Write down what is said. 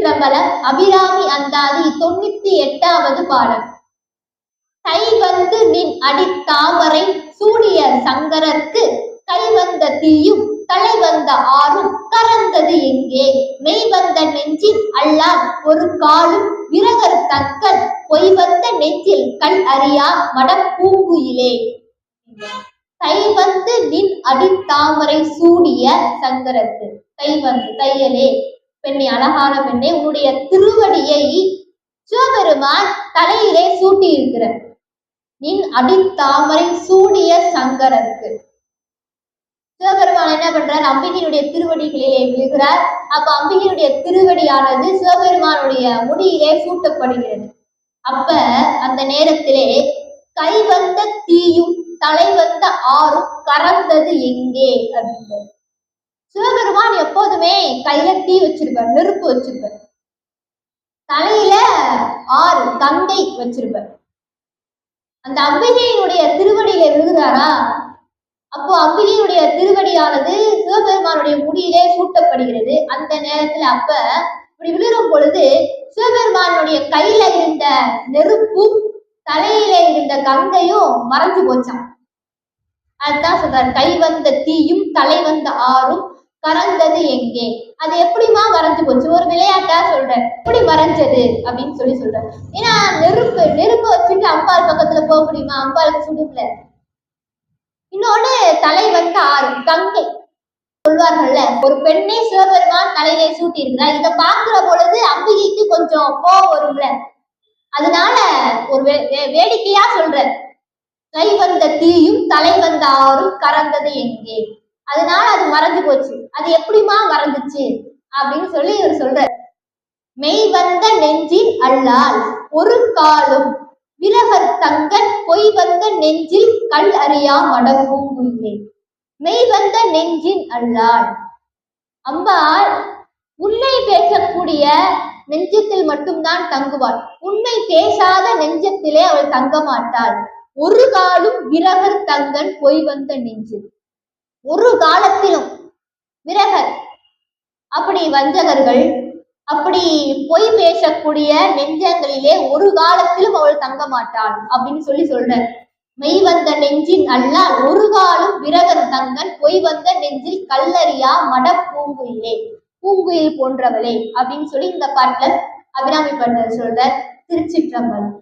பிரபல அபிராமி அந்தாதி தொண்ணூத்தி எட்டாவது பாடல். கை வந்து நின் அடி தாமரை சூடிய சங்கரர்க்கு கை வந்த தீயும் தலை வந்த ஆறும் கறந்தது எங்கே? மெய் வந்த நெஞ்சில் அல்லார் ஒரு காலும் விரகர் தக்கன் பொய் வந்த நெஞ்சில் கண் அறியா மடம் பூங்குயிலே. கை வந்து நின் அடித்தாமரை சூடிய சங்கரத்து கை வந்து தையலே. பெண்ணே அழகான பெண்ணே உன்னுடைய திருவடியை சிவபெருமான் தலையிலே சூட்டி இருக்கிற நின் அடித்தாமரை சூடிய சங்கரருக்கு. சிவபெருமான் என்ன பண்றார்? அம்பிகையினுடைய திருவடிகளிலே விழுகிறார். அப்ப அம்பிகையுடைய திருவடியானது சிவபெருமானுடைய முடியிலே சூட்டப்படுகிறது. அப்ப அந்த நேரத்திலே கை வந்த தீயும் தலை வந்த ஆறும் கறந்தது எங்கே? அப்படின்றது சிவபெருமான் எப்போதுமே கையில தீ வச்சிருப்பார் நெருப்பு வச்சிருப்பார் தலையில ஆறு கங்கை வச்சிருப்பார் அந்த அம்பிகையினுடைய திருவடியில விழுகிறாரா? அப்போ அம்பிகையினுடைய திருவடியானது சிவபெருமானுடைய முடியிலே சூட்டப்படுகிறது. அந்த நேரத்துல அப்ப இப்படி விழுறும் பொழுது சிவபெருமானுடைய கையில இருந்த நெருப்பும் தலையில இருந்த கங்கையும் மறைஞ்சு போச்சான் அதுதான் சொல்றாரு கை வந்த தீயும் தலை வந்த ஆறும் கறந்தது எங்கே? அது எப்படிமா வரைஞ்சு போச்சு? ஒரு விளையாட்டா சொல்றேன். எப்படி வரைஞ்சது அப்படின்னு சொல்லி சொல்றேன். ஏன்னா நெருப்பு நெருப்பு வச்சுட்டு அம்பாள் பக்கத்துல போக முடியுமா? அம்பாளுக்கு சுடும்ல. இன்னொன்னு தலை வந்து ஆறு கங்கை. சொல்வார்கள்ல ஒரு பெண்ணை சிவபெருமான் தலையிலே சூட்டி இருக்கிறார் இதை பார்க்கிற பொழுது அம்பிகைக்கு கொஞ்சம் போ வரும்ல. அதனால ஒரு வே- வேடிக்கையா சொல்ற கை வந்த தீயும் தலை வந்த ஆறும் கறந்தது எங்கே? அதனால அது மறைஞ்சு போச்சு. அது எப்படிமா மறைஞ்சிச்சு அப்படின்னு சொல்லி இவர் சொல்றார். மெய் வந்த நெஞ்சில் அல்லால் ஒரு காலும் விலகர் தங்கன் பொய் வந்த நெஞ்சில் கல் அறியா மடங்கும் உயிரே. மெய் வந்த நெஞ்சின் அல்லால். அம்பாள் உண்மை பேசக்கூடிய நெஞ்சத்தில் மட்டும்தான் தங்குவாள். உண்மை பேசாத நெஞ்சத்திலே அவள் தங்க மாட்டாள். ஒரு காலும் விரகர் தங்கன் பொய் வந்த நெஞ்சில். ஒரு காலத்திலும் விரகர். அப்படி வஞ்சகர்கள் அப்படி பொய் பேசக்கூடிய நெஞ்சங்களிலே ஒரு காலத்திலும் அவள் தங்க மாட்டாள் அப்படின்னு சொல்லி சொல்ற மெய் வந்த நெஞ்சின் அல்ல ஒரு காலம் விரகர் தங்கன் பொய் வந்த நெஞ்சில் கல்லறியா மட பூங்குயிலே பூங்குயில் போன்றவளே அப்படின்னு சொல்லி இந்த பாட்டுல அபிராமி பண்ண சொல்ற திருச்சிற்றம்பலம்.